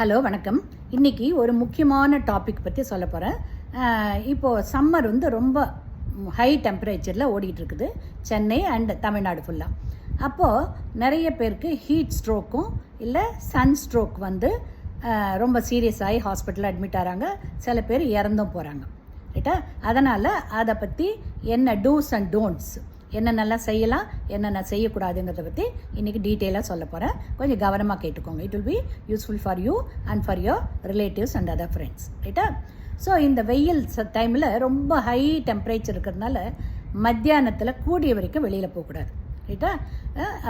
Hello வணக்கம். இன்றைக்கி ஒரு முக்கியமான டாபிக் பற்றி சொல்ல போகிறேன் இப்போது சம்மர் வந்து ரொம்ப ஹை டெம்பரேச்சரில் ஓடிட்டுருக்குது சென்னை அண்ட் தமிழ்நாடு ஃபுல்லாக அப்போது நிறைய பேருக்கு ஹீட் ஸ்ட்ரோக்கும் இல்லை சன் ஸ்ட்ரோக் வந்து ரொம்ப சீரியஸ் ஆகி ஹாஸ்பிட்டலில் அட்மிட் ஆகிறாங்க சில பேர் இறந்தும் போகிறாங்க ரைட்டா அதனால் அதை பற்றி என்ன டூஸ் அண்ட் டோன்ட்ஸ் என்னென்னலாம் செய்யலாம் என்னென்ன செய்யக்கூடாதுங்கிறத பற்றி இன்றைக்கி டீட்டெயிலாக சொல்ல போகிறேன் கொஞ்சம் கவனமாக கேட்டுக்கோங்க. It will be useful for you and for your relatives and other friends ரைட்டா ஸோ இந்த வெயில் டைமில் ரொம்ப ஹை டெம்பரேச்சர் இருக்கிறதுனால மத்தியானத்தில் கூடிய வரைக்கும் வெளியில் போகக்கூடாது. ரைட்டா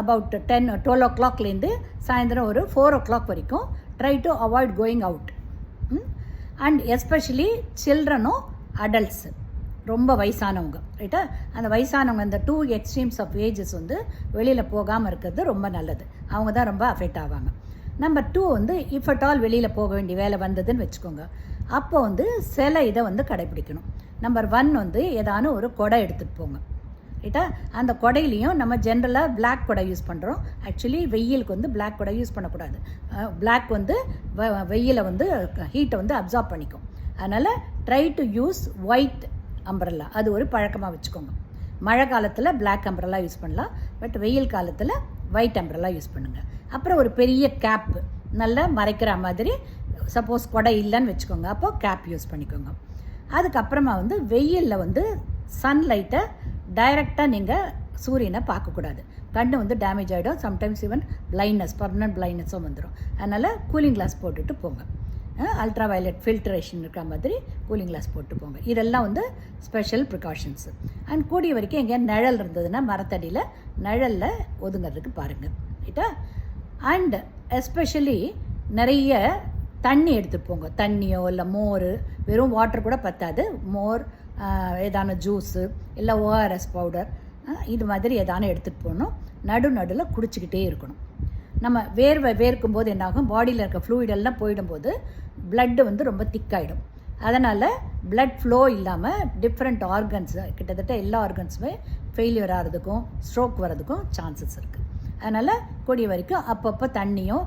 அபவுட் டென் டுவெல் ஓ கிளாக்லேருந்து சாயந்தரம் ஒரு ஃபோர் ஓ கிளாக் வரைக்கும் try to avoid going out and especially சில்ட்ரனும் adults ரொம்ப வயசானவங்க ரைட்டா அந்த வயசானவங்க இந்த டூ எக்ஸ்ட்ரீம்ஸ் ஆஃப் ஏஜஸ் வந்து வெளியில் போகாமல் இருக்கிறது ரொம்ப நல்லது. அவங்க தான் ரொம்ப அஃபெக்ட் ஆவாங்க. நம்பர் டூ வந்து இஃப் அட் ஆல் வெளியில் போக வேண்டிய வேலை வந்ததுன்னு வச்சுக்கோங்க. அப்போ வந்து சில இதை வந்து கடைப்பிடிக்கணும் நம்பர் ஒன் வந்து ஏதான ஒரு கொடை எடுத்துகிட்டு போங்க ரைட்டா அந்த கொடையிலையும் நம்ம ஜென்ரலாக பிளாக் கொடை யூஸ் பண்ணுறோம் ஆக்சுவலி வெயிலுக்கு வந்து பிளாக் கொடை யூஸ் பண்ணக்கூடாது. பிளாக் வந்து வ- வெயிலை வந்து ஹீட்டை வந்து அப்சார்ப் பண்ணிக்கும். அதனால் try to use white umbrella அது ஒரு பழக்கமாக வச்சுக்கோங்க. மழை காலத்தில் பிளாக் அம்பரல்லா யூஸ் பண்ணலாம். பட் வெயில் காலத்தில் ஒயிட் அம்பரல்லா யூஸ் பண்ணுங்கள் அப்புறம் ஒரு பெரிய கேப் நல்லா மறைக்கிற மாதிரி சப்போஸ் கொடை இல்லைன்னு வச்சுக்கோங்க. அப்போ கேப் யூஸ் பண்ணிக்கோங்க. அதுக்கப்புறமா வந்து வெயிலில் வந்து சன்லைட்டை டைரெக்டாக நீங்கள் சூரியனை பார்க்கக்கூடாது. கண்ணு வந்து டேமேஜ் ஆகிடும் சம்டைம்ஸ் ஈவன் பிளைண்ட்னஸ் பர்மனன்ட் பிளைண்ட்னஸும் வந்துடும் அதனால் கூலிங் கிளாஸ் போட்டுட்டு போங்க. அல்ட்ரா வயலட் ஃபில்ட்ரேஷன் இருக்கிற மாதிரி கூலிங் கிளாஸ் போட்டு போங்க இதெல்லாம் வந்து ஸ்பெஷல் ப்ரிகாஷன்ஸு அண்ட் கூடிய வரைக்கும் எங்கேயா நிழல் இருந்ததுன்னா மரத்தடியில் நிழலில் ஒதுங்கிறதுக்கு பாருங்கள் ரைட்டா அண்ட் எஸ்பெஷலி நிறைய தண்ணி எடுத்துகிட்டு போங்க. தண்ணியோ இல்லை மோர் வெறும் வாட்டர் கூட பத்தாது. மோர் ஏதான ஜூஸு இல்லை ஓஆர்எஸ் பவுடர் இது மாதிரி ஏதான எடுத்துகிட்டு போகணும். நடு நடுவில் குடிச்சிக்கிட்டே இருக்கணும். நம்ம வேர்வை வேர்க்கும் போது என்னாகும் பாடியில் இருக்க ஃப்ளூயிடெல்லாம் போயிடும்போது பிளட்டு வந்து ரொம்ப திக்காயிடும் அதனால் பிளட் ஃப்ளோ இல்லாமல் டிஃப்ரெண்ட் ஆர்கன்ஸ் கிட்டத்தட்ட எல்லா ஆர்கன்ஸுமே ஃபெயிலியர் ஆகிறதுக்கும் ஸ்ட்ரோக் வர்றதுக்கும் சான்சஸ் இருக்குது அதனால் கூடிய வரைக்கும் அப்பப்போ தண்ணியும்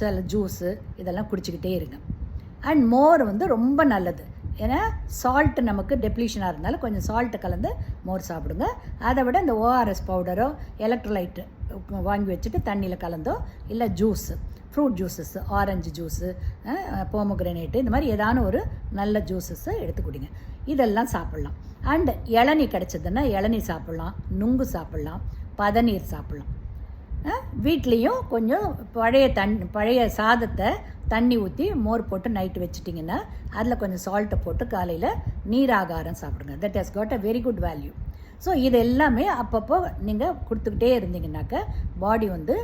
சில ஜூஸு இதெல்லாம் குடிச்சிக்கிட்டே இருங்க. அண்ட் மோர் வந்து ரொம்ப நல்லது. ஏன்னா சால்ட்டு நமக்கு டெப்ளீஷனாக இருந்தாலும் கொஞ்சம் சால்ட்டு கலந்து மோர் சாப்பிடுங்க. அதை விட இந்த ஓஆர்எஸ் பவுடரோ எலக்ட்ரோலைட்டு வாங்கி வச்சுட்டு தண்ணியில் கலந்தோ இல்லை juice fruit juices orange juice pomegranate இந்த மாதிரி ஏதான ஒரு நல்ல ஜூஸஸை எடுத்து குடிங்க. இதெல்லாம் சாப்பிட்லாம். அண்டு இளநீ கிடச்சதுன்னா இளநி சாப்பிட்லாம் நுங்கு சாப்பிட்லாம் பதநீர் சாப்பிட்லாம். வீட்லேயும் கொஞ்சம் பழைய தண் பழைய சாதத்தை தண்ணி ஊற்றி மோர் போட்டு நைட்டு வச்சிட்டிங்கன்னா அதில் கொஞ்சம் சால்ட்டை போட்டு காலையில் நீராகாரம் சாப்பிடுங்க. That has got a very good value so இது எல்லாமே அப்பப்போ நீங்கள் கொடுத்துக்கிட்டே இருந்தீங்கன்னாக்கா பாடி வந்து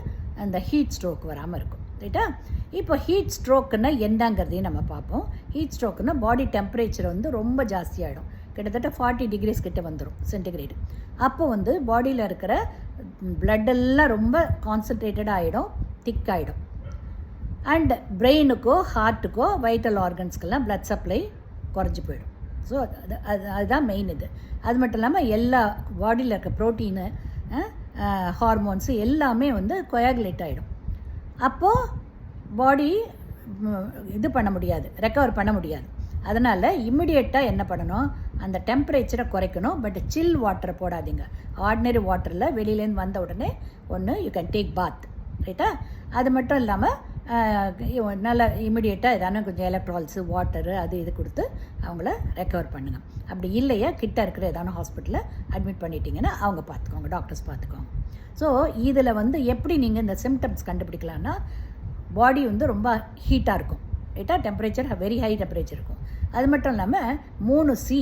அந்த ஹீட் ஸ்ட்ரோக் வராமல் இருக்கும். ரைட்டா இப்போ ஹீட் ஸ்ட்ரோக்குன்னா என்னங்கிறதையும் நம்ம பார்ப்போம். ஹீட் ஸ்ட்ரோக்குன்னா பாடி டெம்பரேச்சர் வந்து ரொம்ப ஜாஸ்தியாகிடும் கிட்டத்தட்ட ஃபார்ட்டி டிகிரிஸ் கிட்டே வந்துடும் சென்டிகிரேடு அப்போ வந்து பாடியில் இருக்கிற blood எல்லாம் ரொம்ப கான்சன்ட்ரேட்டடாக ஆகிடும் திக் ஆகிடும் அண்ட் பிரெயினுக்கோ ஹார்ட்டுக்கோ வைட்டல் ஆர்கன்ஸ்க்கெல்லாம் ப்ளட் சப்ளை குறைஞ்சி போயிடும் ஸோ அது அது அதுதான் மெயின் இது அது மட்டும் இல்லாமல் எல்லா பாடியில் இருக்க ப்ரோட்டீனு ஹார்மோன்ஸு எல்லாமே வந்து கொயாகுலேட் ஆகிடும் அப்போது பாடி இது பண்ண முடியாது ரெக்கவர் பண்ண முடியாது அதனால் இம்மிடியேட்டாக என்ன பண்ணணும் அந்த டெம்பரேச்சரை குறைக்கணும் பட் சில் வாட்டரை போடாதீங்க ஆர்டினரி வாட்டரில் வெளியிலேருந்து வந்த உடனே ஒன்று யூ கேன் டேக் பாத் ரைட்டா அது மட்டும் இல்லாமல் நல்ல இமிடியேட்டாக எதான கொஞ்சம் எலக்ட்ரால்ஸு வாட்டரு அது இது கொடுத்து அவங்கள ரெக்கவர் பண்ணுங்கள் அப்படி இல்லையா கிட்ட இருக்கிற ஏதான ஹாஸ்பிட்டலில் அட்மிட் பண்ணிட்டீங்கன்னா அவங்க பார்த்துக்கோங்க டாக்டர்ஸ் பார்த்துக்கோங்க. ஸோ இதில் வந்து எப்படி நீங்கள் இந்த சிம்டம்ஸ் கண்டுபிடிக்கலான்னா பாடி வந்து ரொம்ப ஹீட்டாக இருக்கும். ரைட்டாக டெம்பரேச்சர் வெரி ஹை டெம்பரேச்சர் இருக்கும். அது மட்டும் இல்லாமல் மூணு சி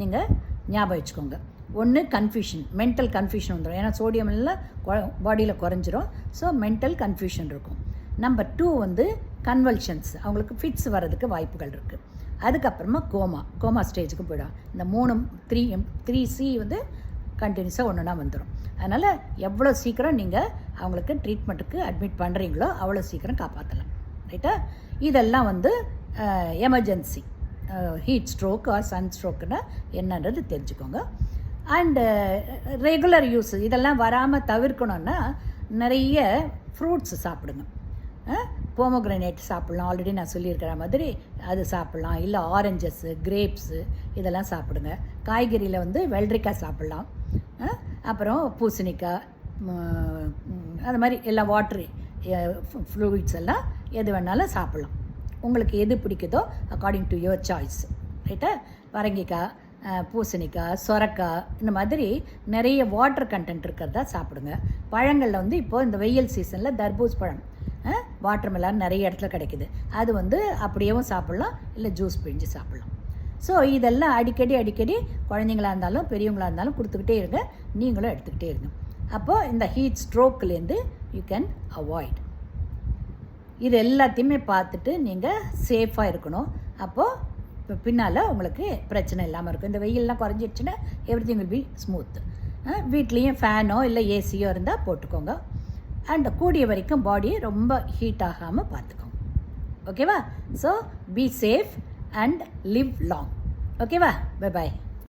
நீங்கள் ஞாபகம் வச்சுக்கோங்க. ஒன்று கன்ஃபியூஷன் மென்டல் கன்ஃபியூஷன் வந்துடும் ஏன்னா சோடியம் எல்லாம் பாடியில் குறைஞ்சிரும். ஸோ மென்டல் கன்ஃபியூஷன் இருக்கும். நம்பர் டூ வந்து கன்வல்ஷன்ஸ் அவங்களுக்கு ஃபிட்ஸ் வர்றதுக்கு வாய்ப்புகள் இருக்குது அதுக்கப்புறமா கோமா கோமா ஸ்டேஜுக்கு போயிடும். இந்த மூணு த்ரீ த்ரீ சி வந்து கண்டினியூஸாக ஒன்றுனா வந்துடும் அதனால் எவ்வளோ சீக்கிரம் நீங்கள் அவங்களுக்கு ட்ரீட்மெண்ட்டுக்கு அட்மிட் பண்ணுறீங்களோ அவ்வளோ சீக்கிரம் காப்பாற்றலாம் ரைட்டா இதெல்லாம் வந்து emergency heat stroke or sun ஸ்ட்ரோக்குன்னா என்னன்றது தெரிஞ்சுக்கோங்க. அண்டு ரெகுலர் யூஸ் இதெல்லாம் வராமல் தவிர்க்கணுன்னா நிறைய ஃப்ரூட்ஸ் சாப்பிடுங்க. போமோக்ரனேட் சாப்பிட்லாம். ஆல்ரெடி நான் சொல்லியிருக்கிற மாதிரி அது சாப்பிட்லாம். இல்லை ஆரஞ்சஸ்ஸு கிரேப்ஸு இதெல்லாம் சாப்பிடுங்க. காய்கறியில் வந்து வெள்ளரிக்காய் சாப்பிட்லாம். அப்புறம் பூசணிக்காய் அது மாதிரி எல்லா வாட்ரு ஃப்ளூயிட்ஸ் எல்லாம் எது வேணாலும் சாப்பிட்லாம். உங்களுக்கு எது பிடிக்குதோ அக்கார்டிங் டு யுவர் சாய்ஸ் ரைட்டா வரங்கிக்காய் பூசணிக்காய் சொரக்காய் இந்த மாதிரி நிறைய வாட்டர் கண்டென்ட் இருக்கிறதா சாப்பிடுங்க. பழங்களில் வந்து இப்போது இந்த வெயில் சீசனில் தர்பூஸ் பழம். வாட்டர் மெலான் நிறைய இடத்துல கிடைக்குது. அது வந்து அப்படியேவும் சாப்பிட்லாம் இல்லை ஜூஸ் பிழிஞ்சு சாப்பிட்லாம். ஸோ இதெல்லாம் அடிக்கடி அடிக்கடி குழந்தைங்களா இருந்தாலும் பெரியவங்களாக இருந்தாலும் கொடுத்துக்கிட்டே இருங்க. நீங்களும் எடுத்துக்கிட்டே இருங்க. அப்போது இந்த ஹீட் ஸ்ட்ரோக்லேருந்து யூ கேன் அவாய்ட் இது எல்லாத்தையுமே பார்த்துட்டு நீங்கள் சேஃபாக இருக்கணும். அப்போது இப்போ பின்னால் உங்களுக்கு பிரச்சனை இல்லாமல் இருக்கும். இந்த வெயிலெலாம் குறைஞ்சிடுச்சுன்னா everything will be smooth வீட்லேயும் ஃபேனோ இல்லை ஏசியோ இருந்தால் போட்டுக்கோங்க. அண்ட் கூடிய வரைக்கும் பாடியை ரொம்ப ஹீட் ஆகாமல் பார்த்துக்கோங்க ஓகேவா so be safe and live long ஓகேவா பை பாய்